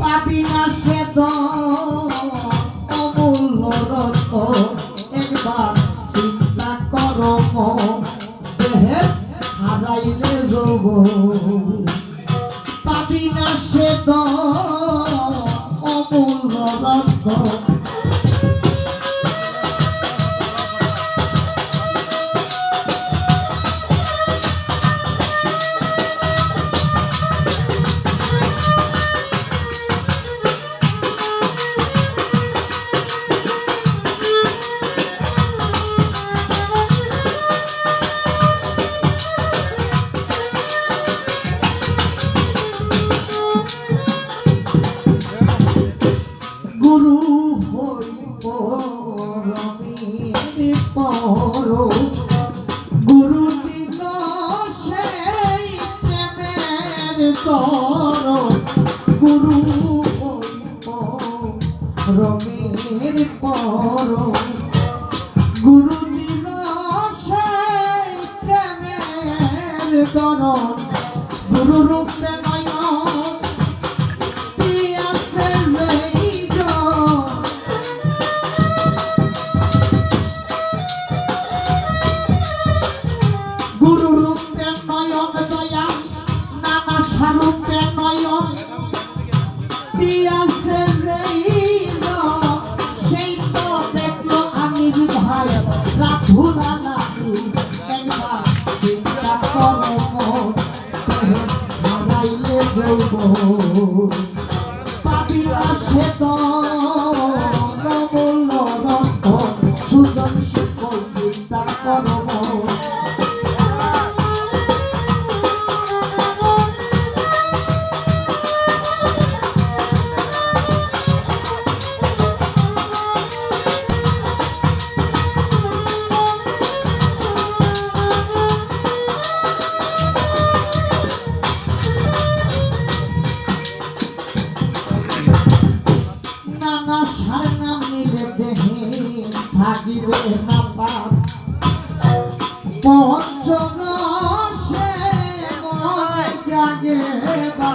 পাবি না সে অমূল্য রত একবার চিন্তা কর দেহে হারাইলে যোগ পাবি না সে অমূল্য রত পর গুরু দিল সেই প্রেমের তর। গুরু হইব পর। তর। গুরু রূপে যাইব সে তো। সার দেহে থাকিবে না পাপ পঞ্চরসে মনে জাগে বা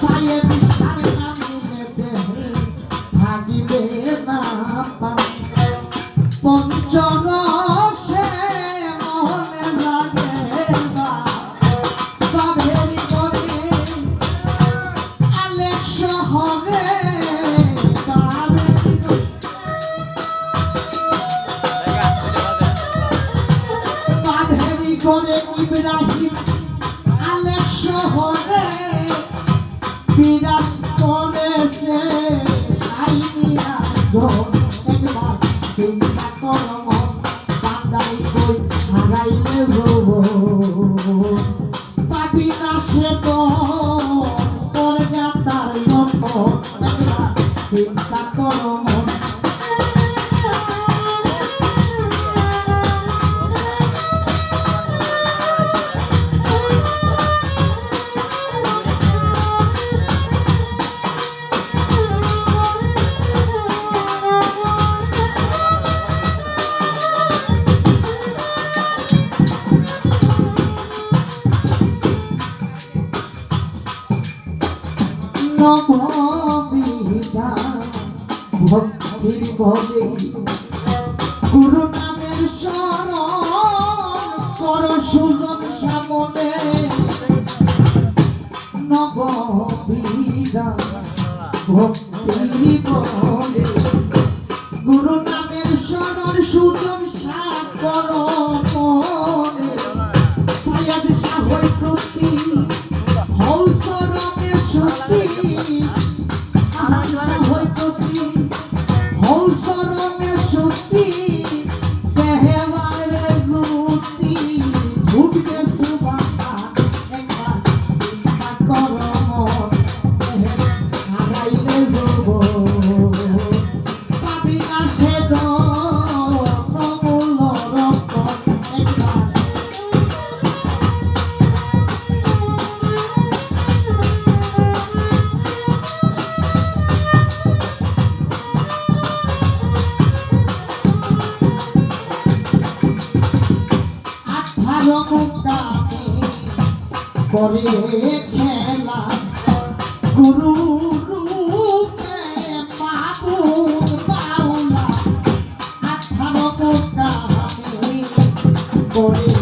সায়েব সার নাম দেহে থাকিবে না পাপ পঞ্চরসে পাবি। না সে তো। নববিধা ভক্তির বলে গুরু নামের স্মরণ কর সুজন সামনে নববিধা ভক্তির বলে করে খেলা। গুরু রূপে মাবুদ বাউলা আঠারো কোটা করে